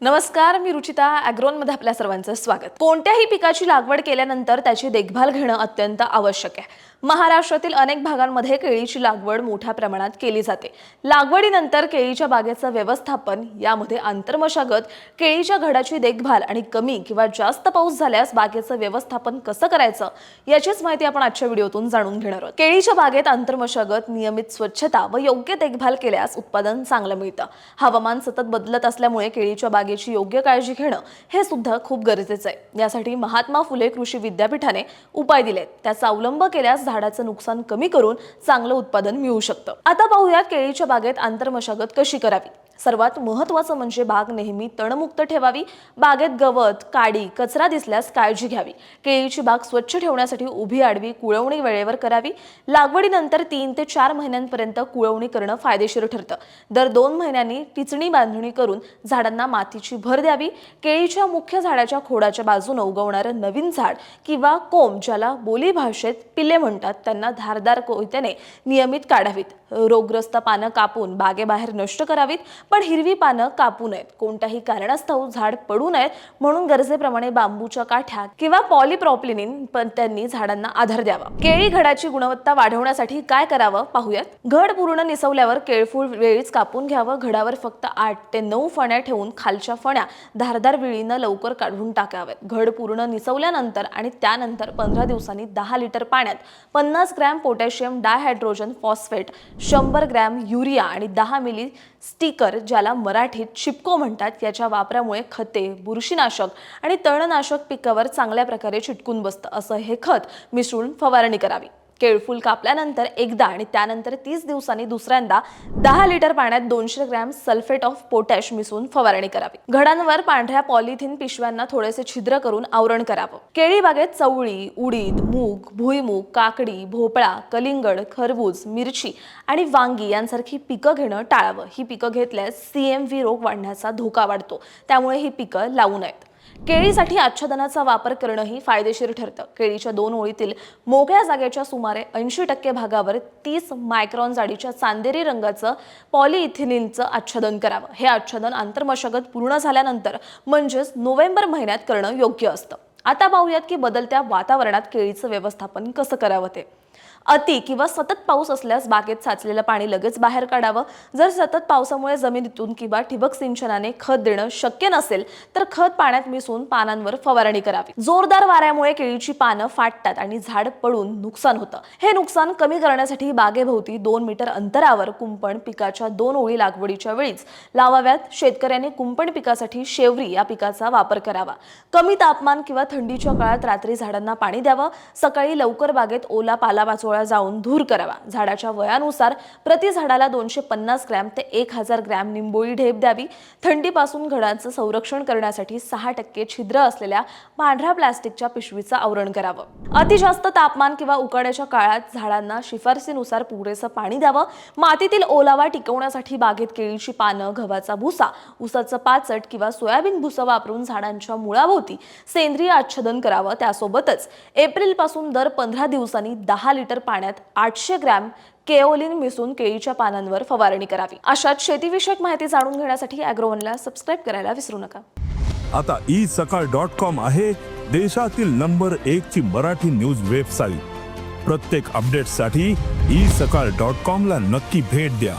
नमस्कार मी रुचिता ॲग्रोनमध्ये आपल्या सर्वांचं स्वागत. कोणत्याही पिकाची लागवड केल्यानंतर त्याची देखभाल घेणं अत्यंत आवश्यक आहे. महाराष्ट्रातील अनेक भागांमध्ये केळीची लागवड मोठ्या प्रमाणात केली जाते. लागवडीनंतर केळीच्या बागेचं व्यवस्थापन यामध्ये आंतरमशागत केळीच्या घडाची देखभाल आणि कमी किंवा जास्त पाऊस झाल्यास बागेचं व्यवस्थापन कसं करायचं याचीच माहिती आपण आजच्या व्हिडिओतून जाणून घेणार आहोत. केळीच्या बागेत आंतरमशागत नियमित स्वच्छता व योग्य देखभाल केल्यास उत्पादन चांगलं मिळतं. हवामान सतत बदलत असल्यामुळे केळीच्या बागेत जागेची योग्य काळजी घेणं हे सुद्धा खूप गरजेचं आहे. यासाठी महात्मा फुले कृषी विद्यापीठाने उपाय दिलेत. त्याचा अवलंब केल्यास झाडाचं नुकसान कमी करून चांगलं उत्पादन मिळू शकतं. आता पाहूयात केळीच्या बागेत आंतरमशागत कशी करावी? सर्वात महत्त्वाचं म्हणजे बाग नेहमी तणमुक्त ठेवावी. बागेत गवत काडी कचरा दिसल्यास काळजी घ्यावी. केळीची बाग स्वच्छ ठेवण्यासाठी उभी आडवी कुळवणी वेळेवर करावी. लागवडीनंतर तीन ते चार महिन्यांपर्यंत कुळवणी करणं फायदेशीर ठरतं. दर दोन महिन्यांनी टिचणी बांधणी करून झाडांना मातीची भर द्यावी. केळीच्या मुख्य झाडाच्या खोडाच्या बाजूनं उगवणारं नवीन झाड किंवा कोंब ज्याला बोली भाषेत पिल्ले म्हणतात त्यांना धारदार कोयत्याने नियमित काढावीत. रोगग्रस्त पानं कापून बागेबाहेर नष्ट करावीत. पण हिरवी पानं कापू नयेत. कोणत्याही कारणास्तव झाड पडू नयेत म्हणून गरजेप्रमाणे बांबूच्या काठ्या किंवा पॉलिप्रॉप्लिनिन पण त्यांनी झाडांना आधार द्यावा. केळी घडाची गुणवत्ता वाढवण्यासाठी काय करावं पाहूयात. घड पूर्ण निसवल्यावर केळफूळ वेळीच कापून घ्यावं. घडावर फक्त आठ ते नऊ फण्या ठेवून खालच्या फण्या धारदार विळीनं लवकर काढून टाकाव्यात. घड पूर्ण निसवल्यानंतर आणि त्यानंतर पंधरा दिवसांनी दहा लिटर पाण्यात पन्नास ग्रॅम पोटॅशियम डायहायड्रोजन फॉस्फेट शंभर ग्रॅम युरिया आणि दहा मिली स्टिकर ज्याला मराठीत चिपको म्हणतात याच्या वापरामुळे खते बुरशीनाशक आणि तणनाशक पिकावर चांगल्या प्रकारे चिटकून बसतं असं हे खत मिसळून फवारणी करावी. केळफूल कापल्यानंतर एकदा आणि त्यानंतर तीस दिवसांनी दुसऱ्यांदा दहा लिटर पाण्यात दोनशे ग्रॅम सल्फेट ऑफ पोटॅश मिसळून फवारणी करावी. घडांवर पांढऱ्या पॉलिथिन पिशव्यांना थोडेसे छिद्र करून आवरण करावं. केळी बागेत चवळी उडीद मूग भुईमूग काकडी भोपळा कलिंगड खरबूज मिरची आणि वांगी यांसारखी पिकं घेणं टाळावं. ही पिकं घेतल्यास सीएमव्ही रोग वाढण्याचा धोका वाढतो. त्यामुळे ही पिकं लावू नयेत. केळीसाठी आच्छादनाचा वापर करणंही फायदेशीर ठरतं. केळीच्या दोन ओळीतील मोकळ्या जागेच्या सुमारे ऐंशी टक्के भागावर तीस मायक्रॉन जाडीच्या चांदेरी रंगाचं पॉलिइथिलिनचं आच्छादन करावं. हे आच्छादन आंतरमशागत पूर्ण झाल्यानंतर म्हणजेच नोव्हेंबर महिन्यात करणं योग्य असतं. आता पाहूयात की बदलत्या वातावरणात केळीचं व्यवस्थापन कसं करावं ते. अति किंवा सतत पाऊस असल्यास बागेत साचलेलं पाणी लगेच बाहेर काढावं. जर सतत पावसामुळे जमिनीतून किंवा ठिबक सिंचनाने खत देणं शक्य नसेल तर खत पाण्यात मिसळून पानांवर फवारणी करावी. जोरदार वाऱ्यामुळे केळीची पानं फाटतात आणि झाड पडून नुकसान होतं. हे नुकसान कमी करण्यासाठी बागेभोवती दोन मीटर अंतरावर कुंपण पिकाच्या दोन ओळी लागवडीच्या वेळीच लावाव्यात. शेतकऱ्यांनी कुंपण पिकासाठी शेवरी या पिकाचा वापर करावा. कमी तापमान किंवा थंडीच्या काळात रात्री झाडांना पाणी द्यावं. सकाळी लवकर बागेत ओला पालापाचोळा जाऊन धूर करावा. झाडाच्या वयानुसार प्रति झाडाला दोनशे पन्नास ग्रॅम ते एक हजार ग्रॅम निंबोळी ढेप द्यावी. थंडीपासून घडाचं संरक्षण करण्यासाठी सहा टक्के छिद्र असलेल्या पांढऱ्या प्लास्टिकच्या पिशवीचं आवरण करावं. अति जास्त तापमान किंवा उकाड्याच्या काळात झाडांना शिफारसीनुसार पुरेसं पाणी द्यावं. मातीतील ओलावा टिकवण्यासाठी बागेत केळीची पानं गव्हाचा भुसा उसाचं पाचट किंवा सोयाबीन भुसा वापरून झाडांच्या मुळाभोवती सेंद्रिय आच्छादन करावं त्यासोबतच एप्रिलपासून दर पंधरा दिवसांनी दहा लिटर पाण्यात आठशे ग्रॅम केओलिन मिसळून केळीच्या पानांवर फवारणी करावी. अशात शेतीविषयक माहिती जाणून घेण्यासाठी अॅग्रोवनला सबस्क्राईब करायला विसरू नका. आता ई सकाळ डॉट कॉम आहे देशातील नंबर एक ची मराठी न्यूज वेबसाईट. प्रत्येक अपडेटसाठी ई सकाळ डॉट कॉम ला नक्की भेट द्या.